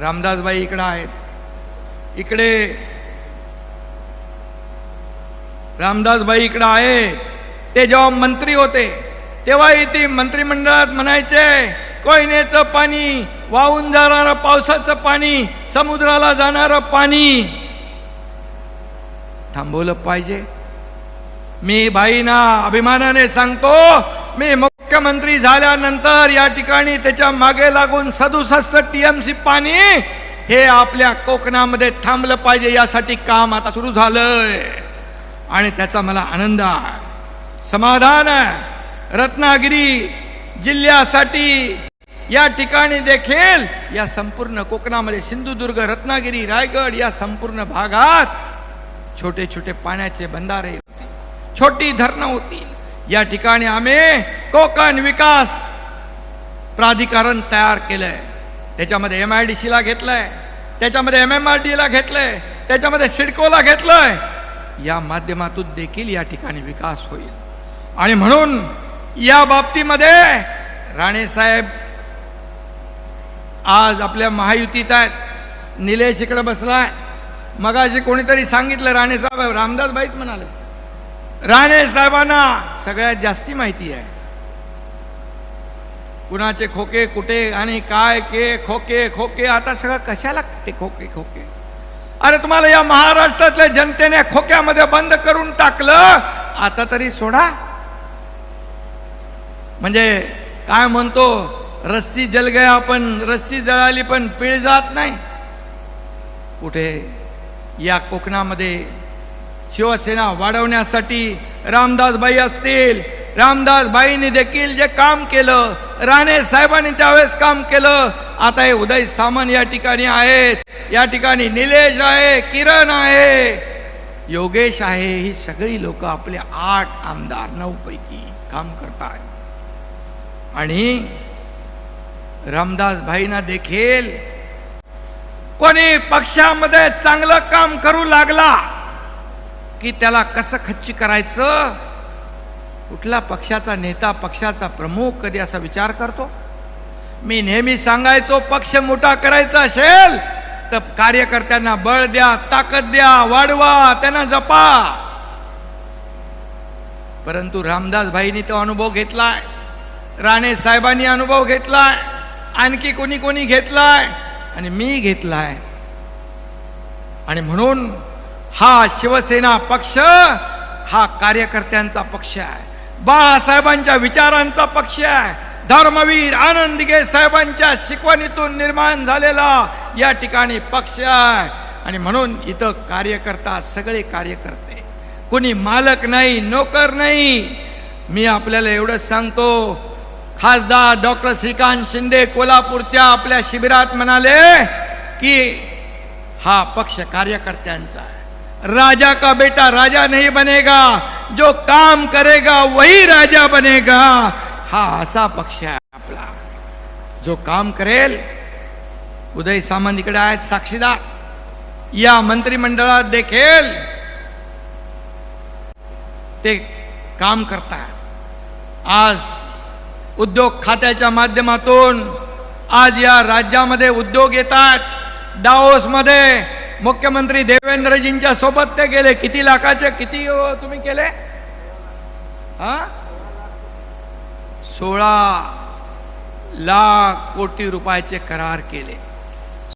रामदासबाई इकडं आहेत. इकडे रामदासबाई इकडं आहेत. ते जेव्हा मंत्री होते तेव्हाही ते मंत्रिमंडळात म्हणायचे कोयनेचं पाणी वाहून जाणारं पावसाचं पाणी समुद्राला जाणारं पाणी. थांबवलं पाहिजे. मी भाईना अभिमानाने सांगतो मी मुख्यमंत्री झाल्यानंतर या ठिकाणी त्याच्यामागे लागून सदुसष्ट टीएमसी पाणी हे आपल्या कोकणामध्ये थांबलं पाहिजे यासाठी काम आता सुरू झालंय. आणि त्याचा मला आनंद आहे. समाधान आहे. रत्नागिरी जिल्ह्यासाठी या ठिकाणी देखील या संपूर्ण कोकणामध्ये सिंधुदुर्ग रत्नागिरी रायगड या संपूर्ण भागात छोटे छोटे पाण्याचे बंधारे होते. छोटी धरणं होती. या ठिकाणी आम्ही कोकण विकास प्राधिकरण तयार केलंय. त्याच्यामध्ये एम आय डी सीला घेतलंय त्याच्यामध्ये एम एम आर डीला घेतलंय त्याच्यामध्ये सिडकोला घेतलंय. या माध्यमातून देखील या ठिकाणी विकास होईल. आणि म्हणून या बाबतीमध्ये राणेसाहेब आज आपल्या महायुतीत आहेत. निलेश इकडे बसलाय. मगाशी कोणीतरी सांगितलं राणेसाहेब रामदासबाईत रामदास बाईत म्हणाले. राणे साहेबांना सगळ्यात जास्ती माहिती आहे. कुणाचे खोके कुठे आणि काय के खोके खोके आता सगळं कशाला ते खोके खोके? अरे तुम्हाला या महाराष्ट्रातल्या जनतेने खोक्यामध्ये बंद करून टाकलं आता तरी सोडा. म्हणजे काय म्हणतो रस्सी जल गया पण रस्सी जळाली पण पिळ जात नाही. कुठे? या कोकणामध्ये शिवसेना वाढवण्यासाठी रामदासबाई असतील रामदासबाईंनी देखील जे काम केलं राणे साहेबांनी त्यावेळेस काम केलं. आता हे उदय सामंत या ठिकाणी आहेत. या ठिकाणी निलेश आहे किरण आहे. योगेश आहे ही सगळी लोक आपले आठ आमदार नऊ पैकी काम करतात आणि रामदासभाईंना देखील कोणी पक्षामध्ये चांगलं काम करू लागला की त्याला कसं खच्ची करायचं? कुठला पक्षाचा नेता पक्षाचा प्रमुख कधी असा विचार करतो? मी नेहमी सांगायचो पक्ष मोठा करायचा असेल तर कार्यकर्त्यांना बळ द्या ताकद द्या वाढवा त्यांना जपा. परंतु रामदास भाईनी तो अनुभव घेतलाय राणे साहेबांनी अनुभव घेतलाय आणखी कोणी कोणी घेतलाय? आणि मी घेतलाय. आणि म्हणून हा शिवसेना पक्ष हा कार्यकर्त्यांचा पक्ष आहे. बाळासाहेबांच्या विचारांचा पक्ष आहे. धर्मवीर आनंदगे साहेबांच्या शिकवणीतून निर्माण झालेला या ठिकाणी पक्ष आहे. आणि म्हणून इथं कार्यकर्ता सगळे कार्यकर्ते. कोणी मालक नाही नोकर नाही. मी आपल्याला एवढंच सांगतो खासदार डॉक्टर श्रीकांत शिंदे कोल्हापूरच्या आपल्या शिबिरात म्हणाले की हा पक्ष कार्यकर्त्यांचा आहे. राजा का बेटा राजा नहीं बनेगा जो काम करेगा वही राजा बनेगा। हा असा पक्ष आहे आपला। जो काम करेल उदय सामंत इकडे आहेत साक्षीदार। या मंत्रिमंडळात देखील ते काम करतात। आज उद्योग खात्याच्या माध्यमातून आज या राज्यामध्ये उद्योग येतात डाओसमध्ये मुख्यमंत्री देवेंद्रजींच्या सोबत ते गेले. किती लाखाचे किती तुम्ही केले? हा? सोळा लाख कोटी रुपयाचे करार केले.